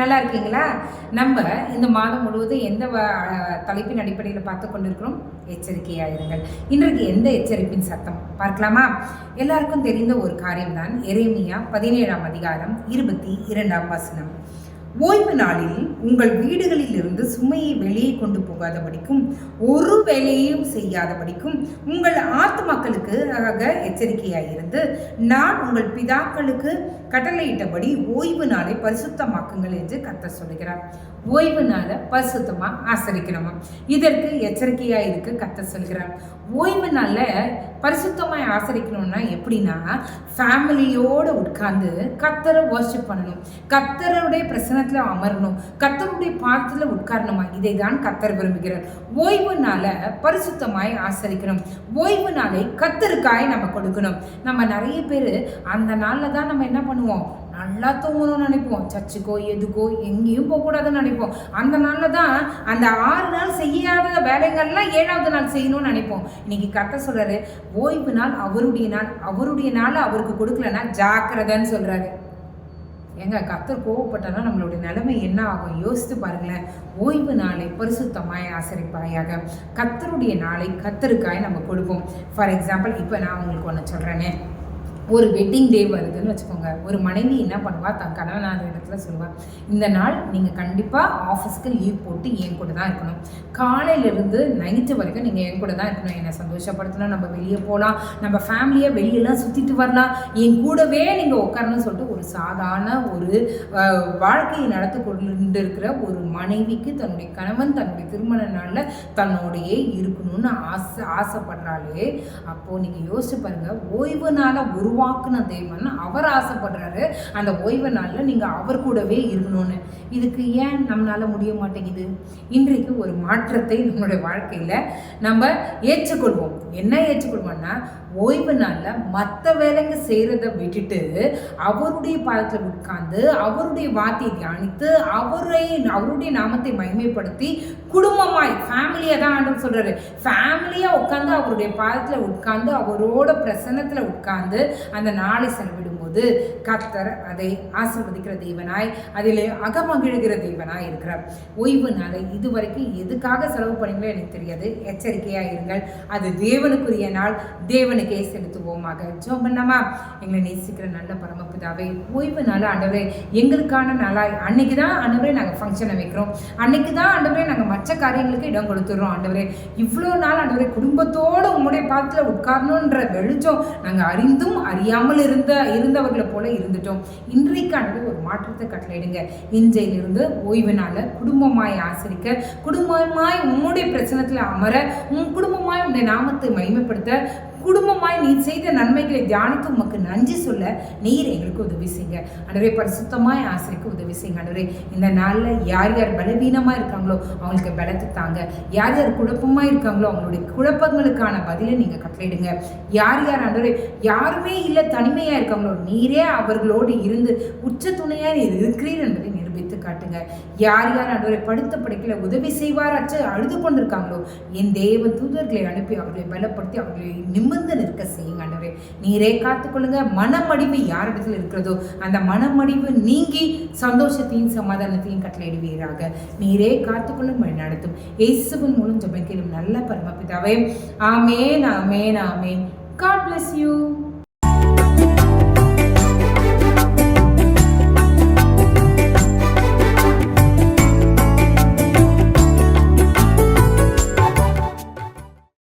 நல்லா இருக்கீங்களா நம்ம இந்த மாதம் முழுவதும் எந்த தலைப்பின் அடிப்படையில் பார்த்து கொண்டிருக்கிறோம்? எச்சரிக்கையாக இருங்கள் இன்றைக்கு எந்த எச்சரிப்பின் சத்தம்? பார்க்கலாமா? எல்லாருக்கும் தெரிந்த ஒரு காரியம்தான் எரேமியா பதினேழாம் அதிகாரம் இருபத்தி இரண்டாம் வசனம். ஓய்வு நாளில் உங்கள் வீடுகளில் இருந்து சுமையை வெளியே கொண்டு போகாதபடிக்கும் ஒரு வேலையையும் செய்யாதபடிக்கும் உங்கள் ஆத்துமாக்களுக்கு எச்சரிக்கையாக எச்சரிக்கையாயிருந்து நான் உங்கள் பிதாக்களுக்கு கட்டளையிட்டபடி ஓய்வு நாளை பரிசுத்தமாக்குங்கள் என்று கத்த சொல்கிறார் ஓய்வு நாளை பரிசுத்தமாக ஆசரிக்கணுமா? இதற்கு எச்சரிக்கையாக இருக்கு கத்த சொல்கிறார் ஓய்வு நாளில் பரிசுத்தமாய் ஆசரிக்கணும்னா எப்படின்னா ஃபேமிலியோடு உட்கார்ந்து கத்தரை வர்ஷிப் பண்ணணும். கத்தருடைய பிரசனத்தில் அமரணும். கத்தருடைய பாத்திரத்தில் உட்காரணுமா? இதை தான் கத்தர் விரும்புகிறார். ஓய்வு நாளை பரிசுத்தமாய் ஆசரிக்கணும். ஓய்வு நாளை கத்தருக்காய் நம்ம கொடுக்கணும். நம்ம நிறைய பேர் அந்த நாளில் தான் நம்ம என்ன பண்ணுவோம்? நல்லா தூங்கணும்னு நினைப்போம். சர்ச்சுக்கோ எதுக்கோ எங்கேயும் போகக்கூடாதுன்னு நினைப்போம். அந்த நாளில் தான் அந்த ஆறு நாள் செய்யாத வேலைகள்லாம் ஏழாவது நாள் செய்யணும்னு நினைப்போம். இன்னைக்கு கத்த சொல்கிறாரு ஓய்வு நாள் அவருடைய நாள். அவருடைய நாள் அவருக்கு கொடுக்கலன்னா ஜாக்கிரதைன்னு சொல்கிறாரு ஏங்க கத்தர் கோவப்பட்டனா நம்மளுடைய நிலைமை என்ன ஆகும்? யோசித்து பாருங்களேன். ஓய்வு நாளை பரிசுத்தமாய் ஆசரிப்பாயாக. கத்தருடைய நாளை கத்தருக்காய் நம்ம கொடுப்போம். ஃபார் எக்ஸாம்பிள் இப்போ நான் உங்களுக்கு ஒன்று சொல்கிறேனே ஒரு வெட்டிங் டே வருதுன்னு வச்சுக்கோங்க. ஒரு மனைவி என்ன பண்ணுவா? தன் கணவனான இடத்துல சொல்லுவா இந்த நாள் நீங்கள் கண்டிப்பாக ஆஃபீஸ்க்கு லீவ் போட்டு என் கூட தான் இருக்கணும். காலையிலேருந்து நைட்டு வரைக்கும் நீங்கள் என் கூட தான் இருக்கணும். என்னை சந்தோஷப்படுத்தணும். நம்ம வெளியே போகலாம் நம்ம ஃபேமிலியை வெளியெல்லாம் சுற்றிட்டு வரலாம். என் கூடவே நீங்கள் உட்காரணும்னு சொல்லிட்டு ஒரு சாதாரண ஒரு வாழ்க்கையை நடத்தி கொண்டு இருக்கிற ஒரு மனைவிக்கு தன்னுடைய கணவன் தன்னுடைய திருமண நாளில் தன்னோடையே இருக்கணும்னு ஆசை ஆசைப்படுறாளே. அப்போது நீங்கள் யோசிச்சு பாருங்கள் ஓய்வு நாளை உருவாக்குன தேவன் அவர் ஆசைப்படுறாரு. அந்த ஓய்வு நாளில் நீங்கள் அவர் கூடவே இருக்கணும்னு. இதுக்கு ஏன் நம்மளால முடிய மாட்டேங்குது? இன்றைக்கு ஒரு மாற்றத்தை நம்மளுடைய வாழ்க்கையில் நம்ம ஏற்றுக்கொள்வோம். என்ன ஏற்றுக்கொள்வோம்னா ஓய்வு நாளில் மற்ற வேலைங்க செய்கிறத விட்டுட்டு அவருடைய பாதத்தில் உட்கார்ந்து அவருடைய வார்த்தையை தியானித்து அவரை அவருடைய நாமத்தை மகிமைப்படுத்தி குடும்பமாய் ஃபேமிலியாக தான் ஆண்டு சொல்கிறாரு ஃபேமிலியாக உட்காந்து அவருடைய பாதத்தில் உட்கார்ந்து அவரோட பிரசன்னத்தில் உட்கார்ந்து அந்த நாளை செலவிடும்போது கர்த்தர் அதை ஆசிர்வதிக்கிற தேவனாய் அதில் அகமகிழ்கிற தெய்வனாய் இருக்கிறார். ஓய்வு நாளை இதுவரைக்கும் எதுக்காக செலவு பண்ணீங்களோ எனக்கு தெரியாது. எச்சரிக்கையாக இருங்கள். அது தேவனுக்குரிய நாள். தேவன் தேவனுக்கே செலுத்துவோமாக. ஜோம் பண்ணாமா? எங்களை நேசிக்கிற நல்ல பரமபிதாவே ஓய்வு நாள் ஆண்டவரே எங்களுக்கான நாளாய். அன்னைக்கு தான் ஆண்டவரே நாங்கள் ஃபங்க்ஷனை வைக்கிறோம். அன்னைக்கு தான் ஆண்டவரே நாங்கள் மற்ற காரியங்களுக்கு இடம் கொடுத்துட்றோம் ஆண்டவரே. இவ்வளோ நாள் ஆண்டவரே குடும்பத்தோடு உங்களுடைய பாதத்தில் உட்காரணுன்ற வெளிச்சம் நாங்கள் அறிந்தும் அறியாமல் இருந்த இருந்தவர்களை போல இருந்துட்டோம். இன்றைக்கு ஆண்டவரே ஒரு மாற்றத்தை கட்டளையிடுங்க. இன்றையிலிருந்து ஓய்வு நாளை குடும்பமாய் ஆசிரிக்க குடும்பமாய் உங்களுடைய பிரச்சனத்தில் அமர உன் குடும்பமாய் உன்னுடைய நாமத்தை மகிமைப்படுத்த குடும்பமாய் நீ செய்த நன்மைகளை தியானித்து உமக்கு நன்றி சொல்ல நீர் எங்களுக்கு உதவி செய்யுங்க. அன்றே பரிசுத்தமாய் ஆசைக்கு உதவி செய்யுங்க. அன்றே இந்த நாளில் யார் யார் பலவீனமாக இருக்காங்களோ அவங்களுக்கு பலத்தை தாங்க. யார் யார் குழப்பமாக இருக்காங்களோ அவங்களுடைய குழப்பங்களுக்கான பதிலை நீங்கள் கட்டளையிடுங்க. யார் யார் அன்றே யாருமே இல்லை தனிமையாக இருக்காங்களோ நீரே அவர்களோடு இருந்து உச்ச துணையாக நீர் இருக்கிறீர் என்பதை நிரூபித்து காட்டுங்க. யார் யார் அன்றரை படுத்த படுக்கையில உதவி செய்வாராச்சு அழுது கொண்டிருக்காங்களோ என் தேவ தூதர்களை அனுப்பி அவர்களை பலப்படுத்தி அவர்களை நிமிர்ந்து நிற்க செய்யுங்க ஆண்டவரே. நீரே காத்துக்கொள்ளுங்க. மனமடிவு யாரிடத்தில் இருக்கிறதோ அந்த மனமடிவு நீங்கி சந்தோஷத்தையும் சமாதானத்தையும் கட்டளையிடுவீராக. நீரே காத்துக்கொள்ளும் வழி நடத்தும். இயேசுவின் மூலம் ஜெபிக்கிறோம். நல்ல பரமபிதாவே. ஆமேன் ஆமேன் ஆமேன். God bless you